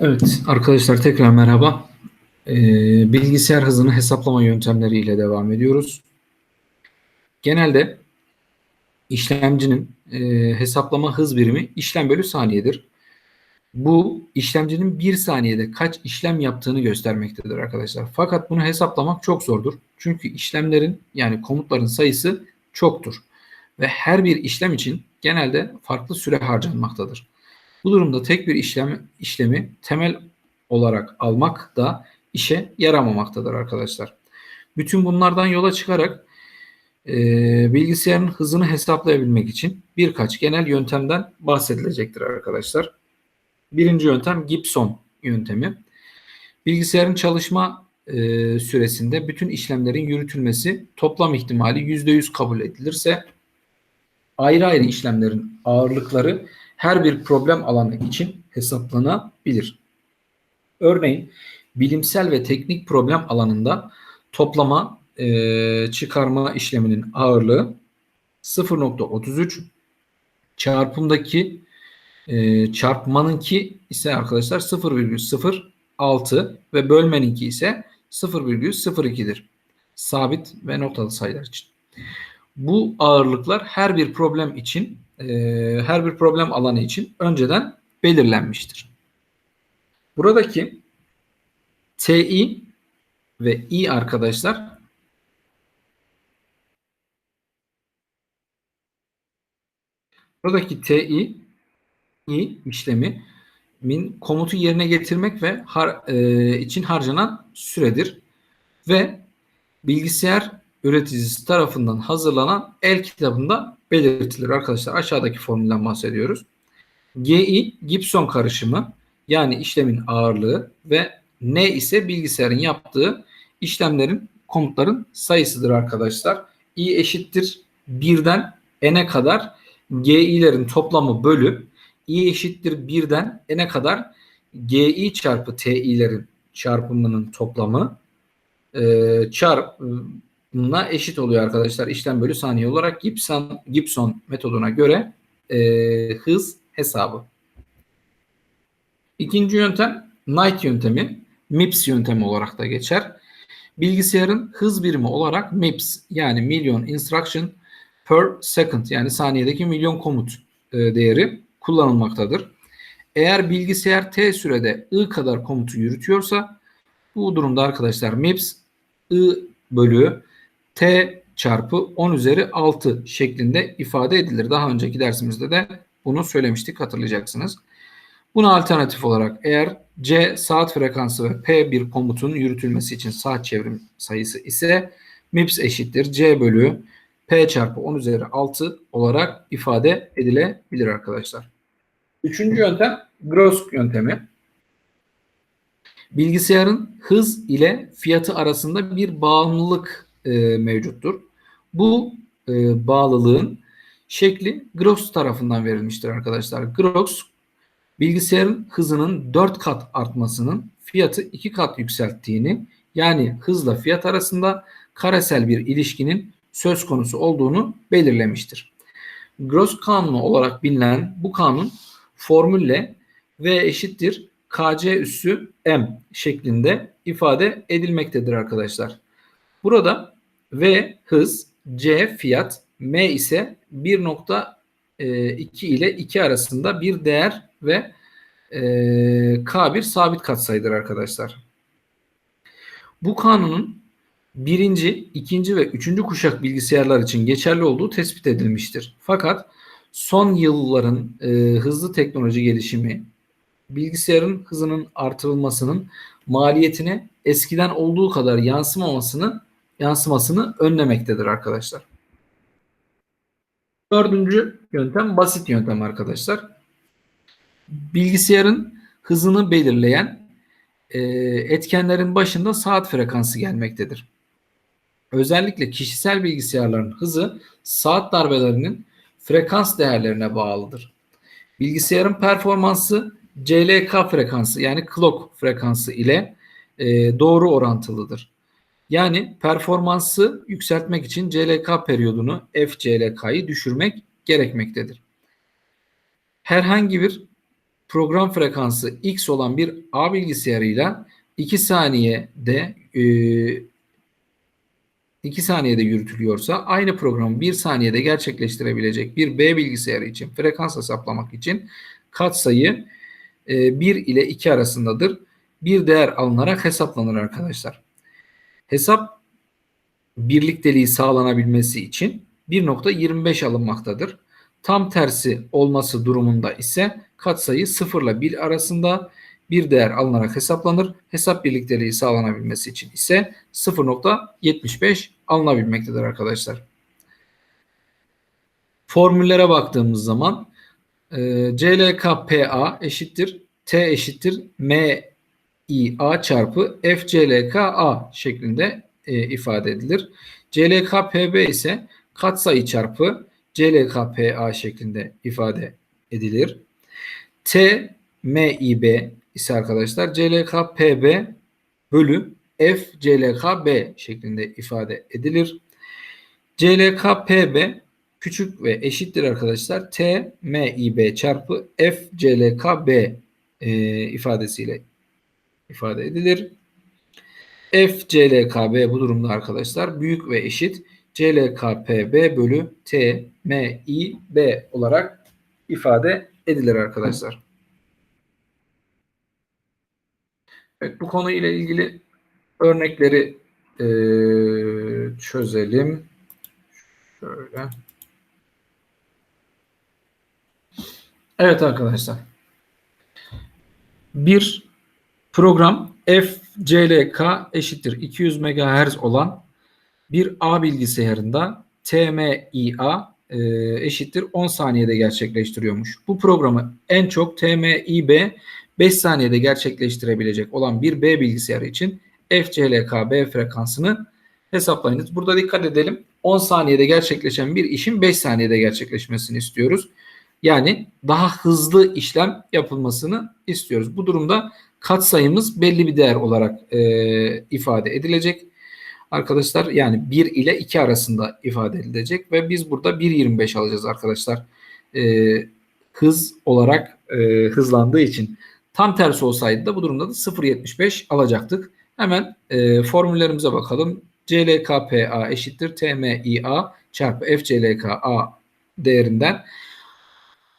Evet arkadaşlar tekrar merhaba. Ee, bilgisayar hızını hesaplama yöntemleriyle devam ediyoruz. Genelde işlemcinin e, hesaplama hız birimi işlem bölü saniyedir. Bu işlemcinin bir saniyede kaç işlem yaptığını göstermektedir arkadaşlar. Fakat bunu hesaplamak çok zordur. Çünkü işlemlerin yani komutların sayısı çoktur. Ve her bir işlem için genelde farklı süre harcanmaktadır. Bu durumda tek bir işlem işlemi temel olarak almak da işe yaramamaktadır arkadaşlar. Bütün bunlardan yola çıkarak e, bilgisayarın hızını hesaplayabilmek için birkaç genel yöntemden bahsedilecektir arkadaşlar. Birinci yöntem Gibson yöntemi. Bilgisayarın çalışma e, süresinde bütün işlemlerin yürütülmesi toplam ihtimali %100 kabul edilirse ayrı ayrı işlemlerin ağırlıkları her bir problem alanı için hesaplanabilir. Örneğin bilimsel ve teknik problem alanında toplama e, çıkarma işleminin ağırlığı 0.33 çarpımdaki e, çarpmanınki ise arkadaşlar 0,06 ve bölmeninki ise 0,02'dir. Sabit ve noktalı sayılar için. Bu ağırlıklar her bir problem için e, her bir problem alanı için önceden belirlenmiştir. Buradaki TI ve I arkadaşlar buradaki TI I işlemi min komutu yerine getirmek ve har, e, için harcanan süredir ve bilgisayar üreticisi tarafından hazırlanan el kitabında belirtilir arkadaşlar. Aşağıdaki formülden bahsediyoruz. GI Gibson karışımı yani işlemin ağırlığı ve N ise bilgisayarın yaptığı işlemlerin komutların sayısıdır arkadaşlar. I eşittir 1'den N'e kadar GI'lerin toplamı bölü I eşittir 1'den N'e kadar GI çarpı TI'lerin çarpımının toplamı e, çarp buna eşit oluyor arkadaşlar. İşlem bölü saniye olarak Gibson, Gibson metoduna göre e, hız hesabı. İkinci yöntem Knight yöntemi. MIPS yöntemi olarak da geçer. Bilgisayarın hız birimi olarak MIPS yani milyon instruction per second yani saniyedeki milyon komut e, değeri kullanılmaktadır. Eğer bilgisayar t sürede i kadar komutu yürütüyorsa bu durumda arkadaşlar MIPS i bölü t çarpı 10 üzeri 6 şeklinde ifade edilir. Daha önceki dersimizde de bunu söylemiştik hatırlayacaksınız. Buna alternatif olarak eğer c saat frekansı ve p bir komutun yürütülmesi için saat çevrim sayısı ise MIPS eşittir c bölü p çarpı 10 üzeri 6 olarak ifade edilebilir arkadaşlar. Üçüncü yöntem Gross yöntemi. Bilgisayarın hız ile fiyatı arasında bir bağımlılık e, mevcuttur. Bu e, bağlılığın şekli Gross tarafından verilmiştir arkadaşlar. Gross bilgisayarın hızının 4 kat artmasının fiyatı 2 kat yükselttiğini yani hızla fiyat arasında karesel bir ilişkinin söz konusu olduğunu belirlemiştir. Gross kanunu olarak bilinen bu kanun formülle V eşittir KC üssü M şeklinde ifade edilmektedir arkadaşlar. Burada V hız, C fiyat, M ise 1.2 ile 2 arasında bir değer ve e, K bir sabit katsayıdır arkadaşlar. Bu kanunun birinci, ikinci ve üçüncü kuşak bilgisayarlar için geçerli olduğu tespit edilmiştir. Fakat son yılların e, hızlı teknoloji gelişimi bilgisayarın hızının artırılmasının maliyetine eskiden olduğu kadar yansımamasını yansımasını önlemektedir arkadaşlar. Dördüncü yöntem basit yöntem arkadaşlar. Bilgisayarın hızını belirleyen e, etkenlerin başında saat frekansı gelmektedir. Özellikle kişisel bilgisayarların hızı saat darbelerinin frekans değerlerine bağlıdır. Bilgisayarın performansı CLK frekansı yani clock frekansı ile e, doğru orantılıdır. Yani performansı yükseltmek için CLK periyodunu FCLK'yı düşürmek gerekmektedir. Herhangi bir program frekansı X olan bir A bilgisayarıyla 2 saniyede e, 2 saniyede yürütülüyorsa aynı programı 1 saniyede gerçekleştirebilecek bir B bilgisayarı için frekans hesaplamak için katsayı e, 1 ile 2 arasındadır. Bir değer alınarak hesaplanır arkadaşlar. Hesap birlikteliği sağlanabilmesi için 1.25 alınmaktadır. Tam tersi olması durumunda ise katsayı 0 ile 1 arasında bir değer alınarak hesaplanır. Hesap birlikteliği sağlanabilmesi için ise 0.75 alınabilmektedir arkadaşlar. Formüllere baktığımız zaman e, CLKPA eşittir T eşittir MIA çarpı FCLKA şeklinde e, ifade edilir. CLKPB ise katsayı çarpı CLKPA şeklinde ifade edilir. T MIB ise arkadaşlar CLKPB bölü F CLKB şeklinde ifade edilir. CLKPB küçük ve eşittir arkadaşlar. T MIB çarpı F CLKB e, ifadesiyle ifade edilir. F CLKB bu durumda arkadaşlar büyük ve eşit CLKPB bölü T MIB olarak ifade edilir arkadaşlar. Evet, bu konu ile ilgili örnekleri e, çözelim. Şöyle. Evet arkadaşlar. Bir program FCLK eşittir 200 MHz olan bir A bilgisayarında TMIA e, eşittir 10 saniyede gerçekleştiriyormuş. Bu programı en çok TMIB 5 saniyede gerçekleştirebilecek olan bir B bilgisayarı için FCLK-B frekansını hesaplayınız. Burada dikkat edelim. 10 saniyede gerçekleşen bir işin 5 saniyede gerçekleşmesini istiyoruz. Yani daha hızlı işlem yapılmasını istiyoruz. Bu durumda katsayımız belli bir değer olarak e, ifade edilecek. Arkadaşlar yani 1 ile 2 arasında ifade edilecek ve biz burada 1.25 alacağız arkadaşlar. E, hız olarak e, hızlandığı için. Tam tersi olsaydı da bu durumda da 0.75 alacaktık. Hemen e, formüllerimize bakalım. CLKPA eşittir TMIA çarpı FCLKA değerinden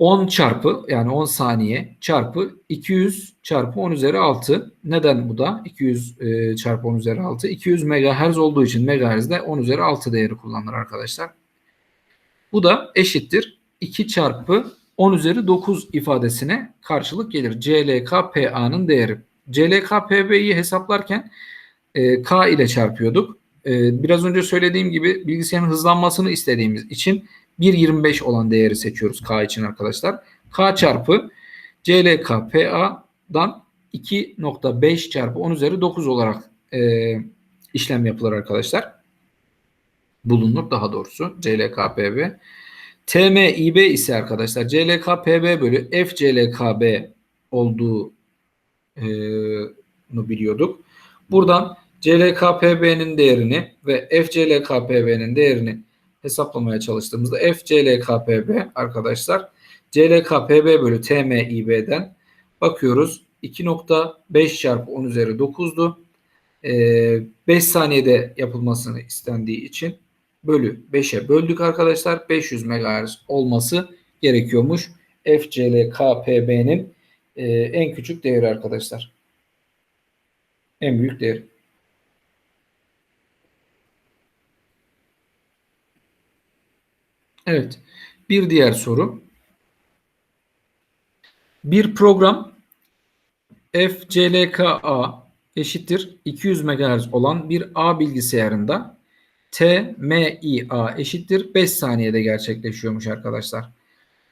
10 çarpı yani 10 saniye çarpı 200 çarpı 10 üzeri 6. Neden bu da? 200 e, çarpı 10 üzeri 6. 200 MHz olduğu için MHz'de 10 üzeri 6 değeri kullanılır arkadaşlar. Bu da eşittir 2 çarpı 10 üzeri 9 ifadesine karşılık gelir. CLKPA'nın değeri. CLKPB'yi hesaplarken e, K ile çarpıyorduk. E, biraz önce söylediğim gibi bilgisayarın hızlanmasını istediğimiz için 1.25 olan değeri seçiyoruz K için arkadaşlar. K çarpı CLKPA'dan 2.5 çarpı 10 üzeri 9 olarak e, işlem yapılır arkadaşlar. Bulunur daha doğrusu CLKPB. TMIB ise arkadaşlar CLKPB bölü FCLKB olduğunu biliyorduk. Buradan CLKPB'nin değerini ve FCLKPB'nin değerini hesaplamaya çalıştığımızda FCLKPB arkadaşlar CLKPB bölü TMIB'den bakıyoruz 2.5 çarpı 10 üzeri 9'du. 5 saniyede yapılmasını istendiği için bölü 5'e böldük arkadaşlar. 500 MHz olması gerekiyormuş. FCLKPB'nin e, en küçük değeri arkadaşlar. En büyük değeri. Evet. Bir diğer soru. Bir program FCLKA eşittir 200 MHz olan bir A bilgisayarında TMIA eşittir 5 saniyede gerçekleşiyormuş arkadaşlar.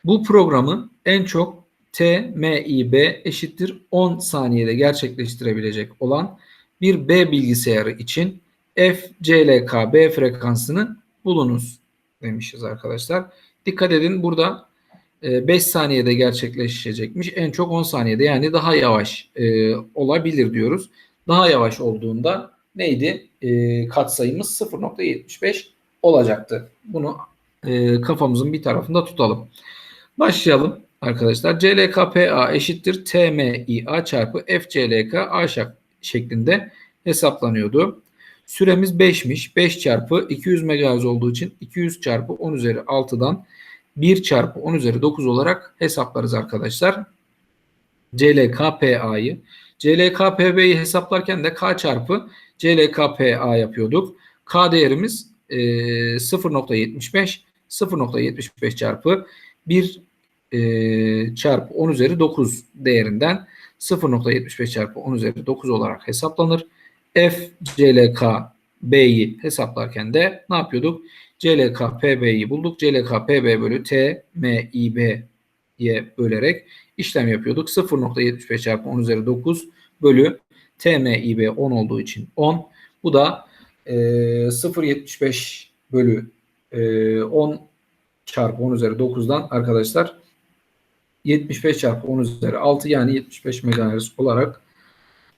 Bu programı en çok TMIB eşittir 10 saniyede gerçekleştirebilecek olan bir B bilgisayarı için FCLK-B frekansını bulunuz demişiz arkadaşlar. Dikkat edin burada 5 e, saniyede gerçekleşecekmiş. En çok 10 saniyede yani daha yavaş e, olabilir diyoruz. Daha yavaş olduğunda neydi? E, katsayımız 0.75 olacaktı. Bunu e, kafamızın bir tarafında tutalım. Başlayalım. arkadaşlar CLKPA eşittir TMIA çarpı FCLK A şeklinde hesaplanıyordu. Süremiz 5'miş. 5 çarpı 200 MHz olduğu için 200 çarpı 10 üzeri 6'dan 1 çarpı 10 üzeri 9 olarak hesaplarız arkadaşlar. CLKPA'yı. CLKPB'yi hesaplarken de K çarpı CLKPA yapıyorduk. K değerimiz e, 0.75 0.75 çarpı 1 e, çarpı 10 üzeri 9 değerinden 0.75 çarpı 10 üzeri 9 olarak hesaplanır. F hesaplarken de ne yapıyorduk? CLK PB'yi bulduk. CLK PB bölü T bölerek işlem yapıyorduk. 0.75 çarpı 10 üzeri 9 bölü T M I B 10 olduğu için 10. Bu da e, 0.75 bölü e, 10 çarpı 10 üzeri 9'dan arkadaşlar 75 çarpı 10 üzeri 6 yani 75 MHz olarak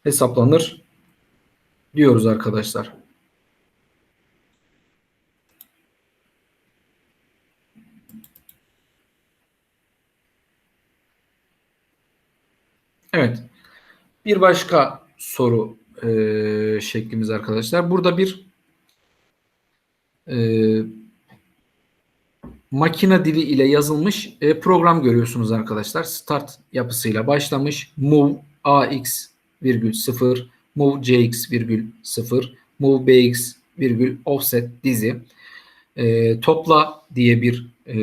hesaplanır diyoruz arkadaşlar. Evet. Bir başka soru e, şeklimiz arkadaşlar. Burada bir e, makine dili ile yazılmış e, program görüyorsunuz arkadaşlar. Start yapısıyla başlamış. Move AX virgül 0 move CX virgül 0 move BX virgül offset dizi e, topla diye bir e,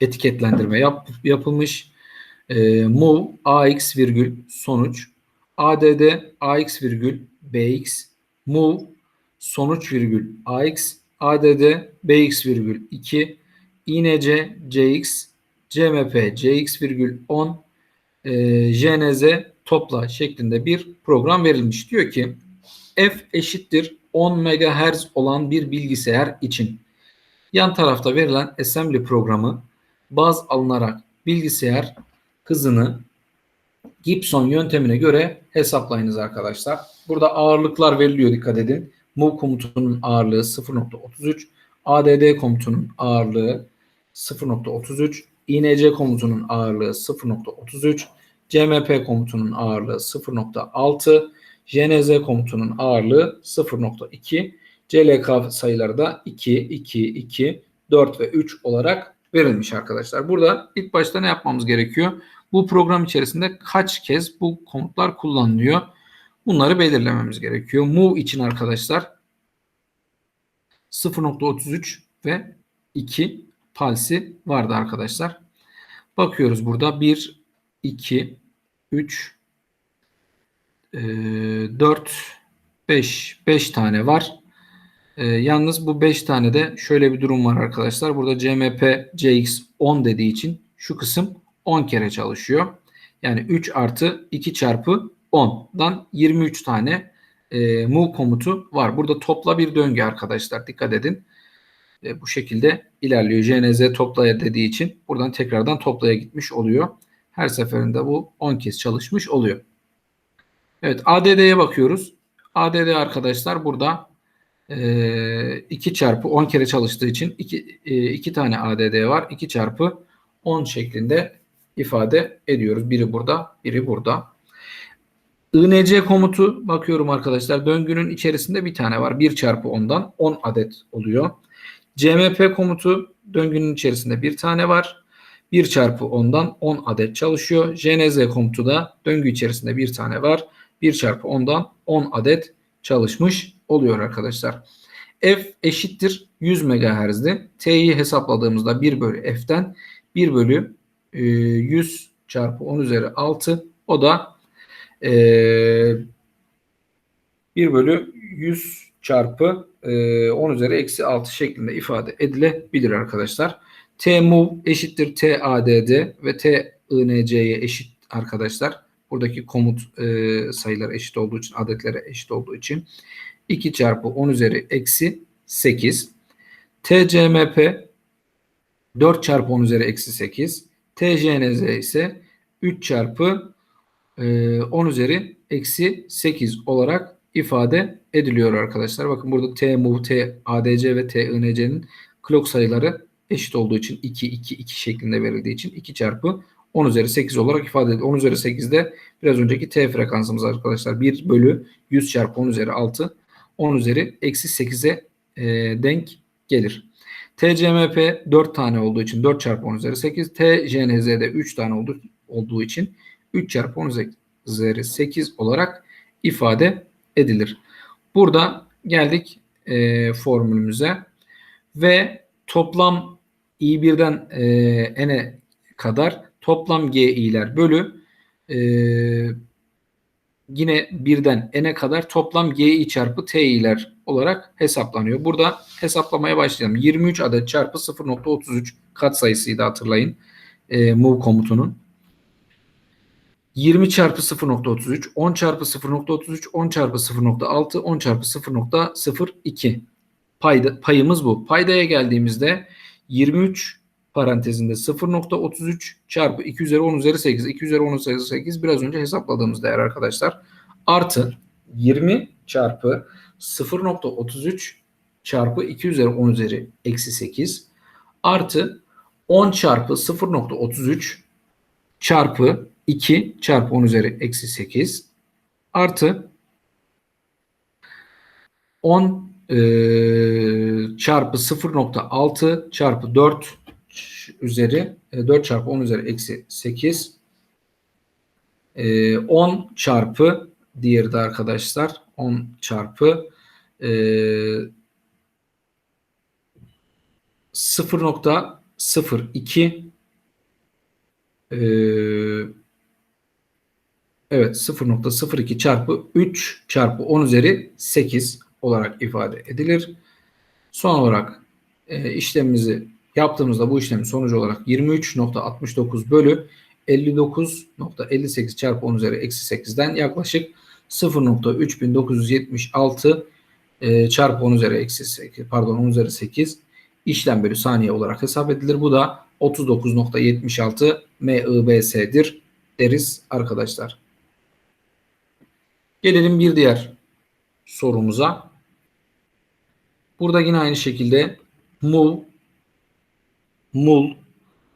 etiketlendirme yap, yapılmış. E, move AX virgül sonuç ADD AX virgül BX move sonuç virgül AX ADD BX virgül 2 INC CX CMP CX virgül 10 e, JNZ topla şeklinde bir program verilmiş. Diyor ki F eşittir 10 MHz olan bir bilgisayar için yan tarafta verilen assembly programı baz alınarak bilgisayar hızını Gibson yöntemine göre hesaplayınız arkadaşlar. Burada ağırlıklar veriliyor dikkat edin. Move komutunun ağırlığı 0.33, ADD komutunun ağırlığı 0.33, INC komutunun ağırlığı 0.33, CMP komutunun ağırlığı 0.6, JNZ komutunun ağırlığı 0.2, CLK sayıları da 2, 2, 2, 4 ve 3 olarak verilmiş arkadaşlar. Burada ilk başta ne yapmamız gerekiyor? Bu program içerisinde kaç kez bu komutlar kullanılıyor? Bunları belirlememiz gerekiyor. Move için arkadaşlar 0.33 ve 2 palsi vardı arkadaşlar. Bakıyoruz burada 1, 2, 3, 4, 5, 5 tane var. E, yalnız bu 5 tane de şöyle bir durum var arkadaşlar. Burada CMP CX 10 dediği için şu kısım 10 kere çalışıyor. Yani 3 artı 2 çarpı 10'dan 23 tane e, move komutu var. Burada topla bir döngü arkadaşlar. Dikkat edin. E, bu şekilde ilerliyor. JNZ toplaya dediği için buradan tekrardan toplaya gitmiş oluyor. Her seferinde bu 10 kez çalışmış oluyor. Evet ADD'ye bakıyoruz. ADD arkadaşlar burada e, 2 çarpı 10 kere çalıştığı için 2, e, 2 tane ADD var. 2 çarpı 10 şeklinde ifade ediyoruz. Biri burada, biri burada. INC komutu bakıyorum arkadaşlar. Döngünün içerisinde bir tane var. 1 çarpı 10'dan 10 adet oluyor. CMP komutu döngünün içerisinde bir tane var. 1 çarpı 10'dan 10 adet çalışıyor. JNZ komutu da döngü içerisinde bir tane var. 1 çarpı 10'dan 10 adet çalışmış oluyor arkadaşlar. F eşittir 100 MHz'di. T'yi hesapladığımızda 1 bölü F'den 1 bölü 100 e, çarpı 10 üzeri 6 o da e, 1 bölü 100 çarpı e, 10 üzeri eksi 6 şeklinde ifade edilebilir arkadaşlar. T move eşittir T add ve T inc'ye eşit arkadaşlar. Buradaki komut e, sayıları eşit olduğu için adetlere eşit olduğu için 2 çarpı 10 üzeri eksi 8. TCMP 4 çarpı 10 üzeri eksi 8. TJNZ ise 3 çarpı 10 e, üzeri eksi 8 olarak ifade ediliyor arkadaşlar. Bakın burada T move, T ADC ve T INC'nin clock sayıları eşit olduğu için 2 2 2 şeklinde verildiği için 2 çarpı 10 üzeri 8 olarak ifade edilir. 10 üzeri 8 de biraz önceki t frekansımız arkadaşlar. 1 bölü 100 çarpı 10 üzeri 6 10 üzeri eksi 8'e e, denk gelir. TCMP 4 tane olduğu için 4 çarpı 10 üzeri 8. TJNZ'de 3 tane olduğu, olduğu için 3 çarpı 10 üzeri 8 olarak ifade edilir. Burada geldik e, formülümüze ve toplam i1'den e, n'e kadar toplam gi'ler bölü e, yine birden n'e kadar toplam gi çarpı ti'ler olarak hesaplanıyor. Burada hesaplamaya başlayalım. 23 adet çarpı 0.33 katsayısıydı hatırlayın. E, move komutunun. 20 çarpı 0.33, 10 çarpı 0.33, 10 çarpı 0.6, 10 çarpı 0.02 payda, payımız bu. Paydaya geldiğimizde 23 parantezinde 0.33 çarpı 2 üzeri 10 üzeri 8, 2 üzeri 10 üzeri 8 biraz önce hesapladığımız değer arkadaşlar. Artı 20 çarpı 0.33 çarpı 2 üzeri 10 üzeri eksi 8 artı 10 çarpı 0.33 çarpı 2 çarpı 10 üzeri eksi 8 artı 10 e, çarpı 0.6 çarpı 4 üzeri e, 4 çarpı 10 üzeri eksi 8 e, 10 çarpı diğeri de arkadaşlar 10 çarpı e, 0.02 e, evet 0.02 çarpı 3 çarpı 10 üzeri 8 olarak ifade edilir. Son olarak e, işlemimizi yaptığımızda bu işlemin sonucu olarak 23.69 bölü 59.58 çarpı 10 üzeri eksi 8'den yaklaşık 0.3976 e, çarpı 10 üzeri eksi 8 pardon 10 üzeri 8 işlem bölü saniye olarak hesap edilir. Bu da 39.76 MIBS'dir deriz arkadaşlar. Gelelim bir diğer sorumuza. Burada yine aynı şekilde move, mul,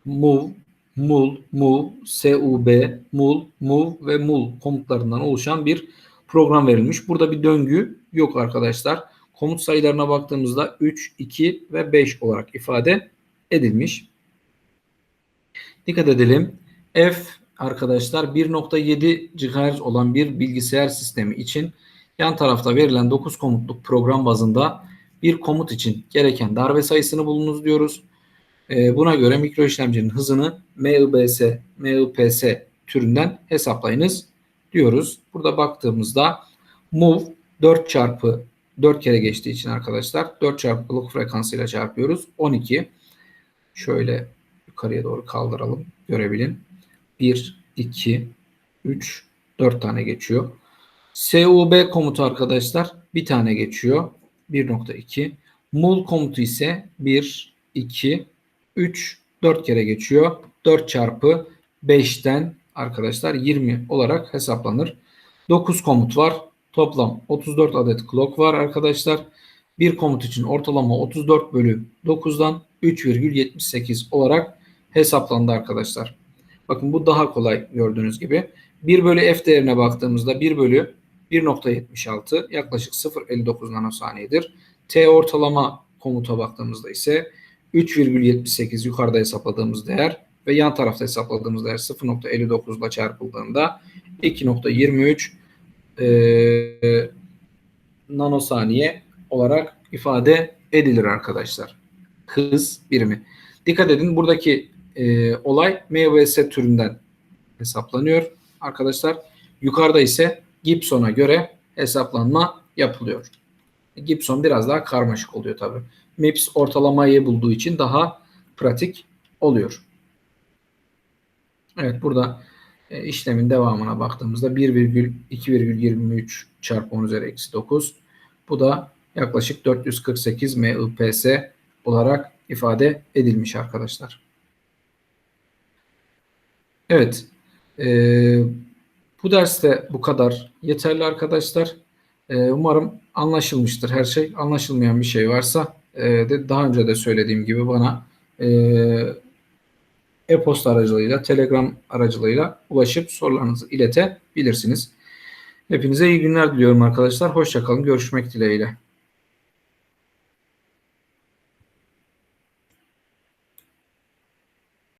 move, mul, move, sub, mul, move ve mul komutlarından oluşan bir program verilmiş. Burada bir döngü yok arkadaşlar. Komut sayılarına baktığımızda 3, 2 ve 5 olarak ifade edilmiş. Dikkat edelim. F arkadaşlar 1.7 GHz olan bir bilgisayar sistemi için yan tarafta verilen 9 komutluk program bazında bir komut için gereken darbe sayısını bulunuz diyoruz. Ee, buna göre mikro işlemcinin hızını MIBS, MIPS türünden hesaplayınız diyoruz. Burada baktığımızda move 4 çarpı 4 kere geçtiği için arkadaşlar 4 çarpı clock frekansıyla çarpıyoruz. 12. Şöyle yukarıya doğru kaldıralım. Görebilin. 1, 2, 3, 4 tane geçiyor. SUB komutu arkadaşlar bir tane geçiyor. 1.2. Mul komutu ise 1, 2, 3, 4 kere geçiyor. 4 çarpı 5'ten arkadaşlar 20 olarak hesaplanır. 9 komut var. Toplam 34 adet clock var arkadaşlar. Bir komut için ortalama 34 bölü 9'dan 3,78 olarak hesaplandı arkadaşlar. Bakın bu daha kolay gördüğünüz gibi. 1 bölü f değerine baktığımızda 1 bölü 1.76 yaklaşık 0.59 nanosaniyedir. T ortalama komuta baktığımızda ise 3,78 yukarıda hesapladığımız değer ve yan tarafta hesapladığımız değer 0.59 ile çarpıldığında 2.23 e, nanosaniye olarak ifade edilir arkadaşlar. Hız birimi. Dikkat edin buradaki e, olay MVS türünden hesaplanıyor arkadaşlar. Yukarıda ise Gibson'a göre hesaplanma yapılıyor. Gibson biraz daha karmaşık oluyor tabi. MIPS ortalamayı bulduğu için daha pratik oluyor. Evet burada e, işlemin devamına baktığımızda 1,2,23 çarpı 10 üzeri eksi 9. Bu da yaklaşık 448 MIPS olarak ifade edilmiş arkadaşlar. Evet. E, bu derste bu kadar yeterli arkadaşlar. Ee, umarım anlaşılmıştır her şey. Anlaşılmayan bir şey varsa e, de daha önce de söylediğim gibi bana e, e-posta aracılığıyla, Telegram aracılığıyla ulaşıp sorularınızı iletebilirsiniz. Hepinize iyi günler diliyorum arkadaşlar. Hoşçakalın. Görüşmek dileğiyle.